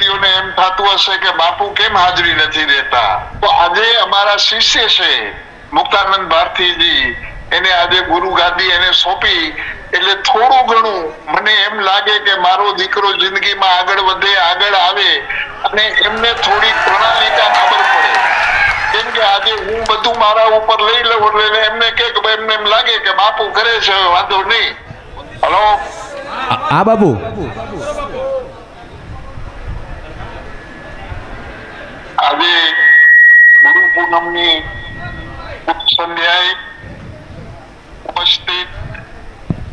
વ્યક્તિઓને એમ થતું હશે કે બાપુ કેમ હાજરી નથી દેતા? તો આજે અમારા શિષ્ય છે, મુક્તાનંદ ભારતીજી, એને આજે ગુરુ ગાદી એને સોંપી, એટલે થોડું ઘણું મને એમ લાગે કે મારો દીકરો જિંદગીમાં આગળ વધે, આગળ આવે, અને એમને થોડી પ્રણાલિકા ખબર પડે. કેમ કે આજે હું બધું મારા ઉપર લઈ લઉં એટલે એમને કે એમને એમ લાગે કે બાપુ કરે છે વાંધો નહીં. હલો? આ બાપુ આજે ગુરુ પૂનમની સંધ્યાએ ઉપસ્થિત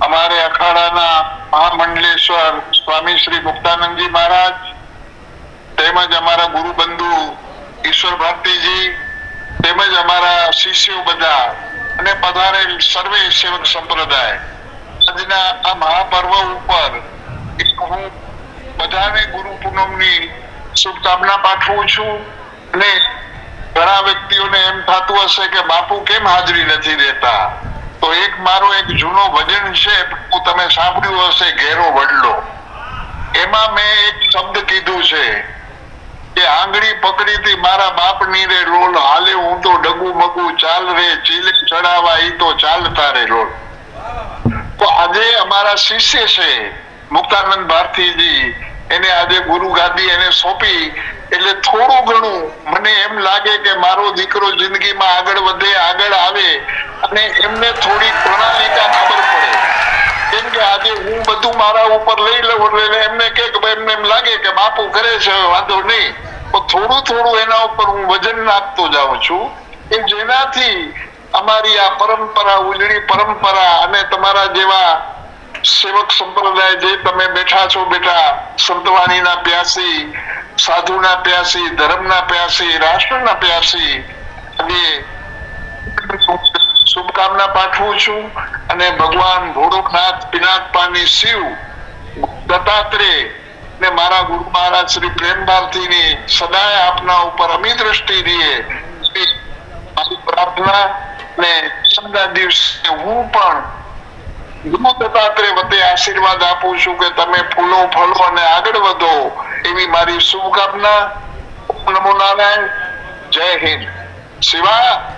અમારે અખાડાના મહામંડલેશ્વર સ્વામી શ્રી મુક્તાનંદજી મહારાજ તેમજ અમારા ગુરુ બંધુ ઈશ્વર ભારતીજી તેમજ અમારા શિષ્યો બધા અને પધારેલ સર્વે સેવક સંપ્રદાય. આજના આ મહાપર્વ ઉપર હું બધાને ગુરુ પૂનમની શુભકામના પાઠવું છું અને ઘણા વ્યક્તિઓને એમ થતું હશે કે બાપુ કેમ હાજરી નથી દેતા? તો એક મારો એક જૂનો ભજન છે તમે સાંભળ્યું હશે, ઘેરો વડલો. એમાં મેં એક શબ્દ કીધું છે કે આંગળી પકડી હતી મારા બાપની રે રોલ હાલે હું તો ડગુ મગુ, ચાલ રે, ચીલે ચડાવા, ઈ તો ચાલતા રે રોલ તો આજે અમારા શિષ્ય છે મુક્તાનંદ ભારતીજી એને આજે ગુરુ ગાદી એને સોંપી, એટલે થોડું ઘણું મને એમ લાગે કે મારો દીકરો જિંદગીમાં આગળ વધે, આગળ આવે, અને એમને થોડી પ્રણાલિકા ખબર પડે. કેમ કે આજે હું બધું મારા ઉપર લઈ લઉં એટલે એમને કે એમને એમ લાગે કે બાપુ કરે છે, વાંધો નહીં. તો થોડું થોડું એના ઉપર હું વજન નાખતો જાઉં છું કે જેનાથી અમારી આ પરંપરા, ઉજળી પરંપરા અને તમારા જેવા સેવક સંપ્રદાય જે તમે બેઠા છો બેટા, સંતવાણીના પ્યાસી, સાધુના પ્યાસી, ધર્મના પ્યાસી, રાષ્ટ્રના પ્યાસી, અને શુભકામના પાઠવું છું અને ભગવાન ભોળોનાથ પિનાકપાની શિવ, દત્તાત્રેય ને મારા ગુરુ મહારાજ શ્રી પ્રેમ ભારતીની સદાય આપના ઉપર અમી દ્રષ્ટિ રહીએ મારી પ્રાર્થના ને સમજા દિવસે હું પણ ગુરુ વતી આશીર્વાદ આપું છું કે તમે ફૂલો ફલો અને આગળ વધો એવી મારી શુભકામના. નમો નારાયણ. જય હિન્દ. શિવા